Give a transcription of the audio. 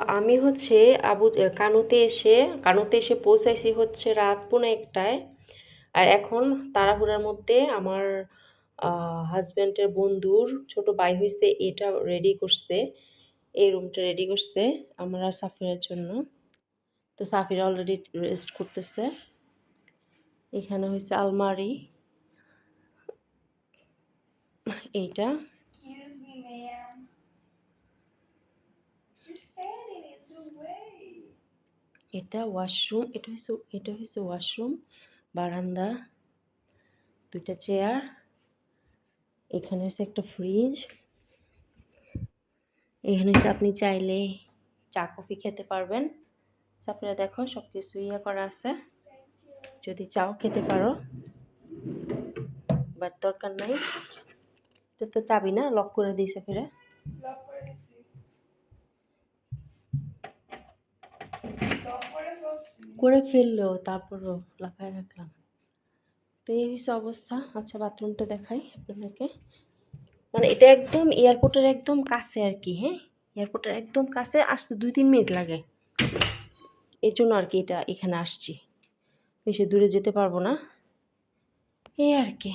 আমি হচ্ছে আবু কানুতে এসে কানুতে এসে পৌঁছাইছি হচ্ছে রাত পৌনে একটায়। আর এখন তাড়াহুড়ার মধ্যে আমার হাজব্যান্ডের বন্ধুর ছোট ভাই হয়েছে এটা রেডি করছে। এই রুমটা রেডি করছে আমার সাফিরের জন্য। তো সাফিরা অলরেডি রেস্ট করতেছে। এখানে হয়েছে আলমারি। এইটা। এটা ওয়াশরুম এটা হচ্ছে এটা হচ্ছে ওয়াশরুম বারান্দা, দুইটা চেয়ার এখানে হচ্ছে একটা ফ্রিজ এখানে হচ্ছে আপনি চাইলে চা কফি খেতে পারবেন। সাপড়া দেখো সব কিছু ইয়ে করা আছে। যদি চাও খেতে পারো। বাট দরকার নাই। তো তো চাবি না? লক করে দিয়েছে ফিরে। Lock করে করে ফেলল, তারপরও লাগায় রাখলাম। তো এই হচ্ছে অবস্থা। আচ্ছা বাথরুমটা দেখাই আপনাদেরকে। মানে এটা একদম এয়ারপোর্টের একদম কাছে আর কি হ্যাঁ? এয়ারপোর্টের একদম কাছে, আসতে দুই তিন মিনিট লাগে। এর জন্য আর কি এটা এখানে আসছি। বেশি দূরে যেতে পারব না। এই আর কি।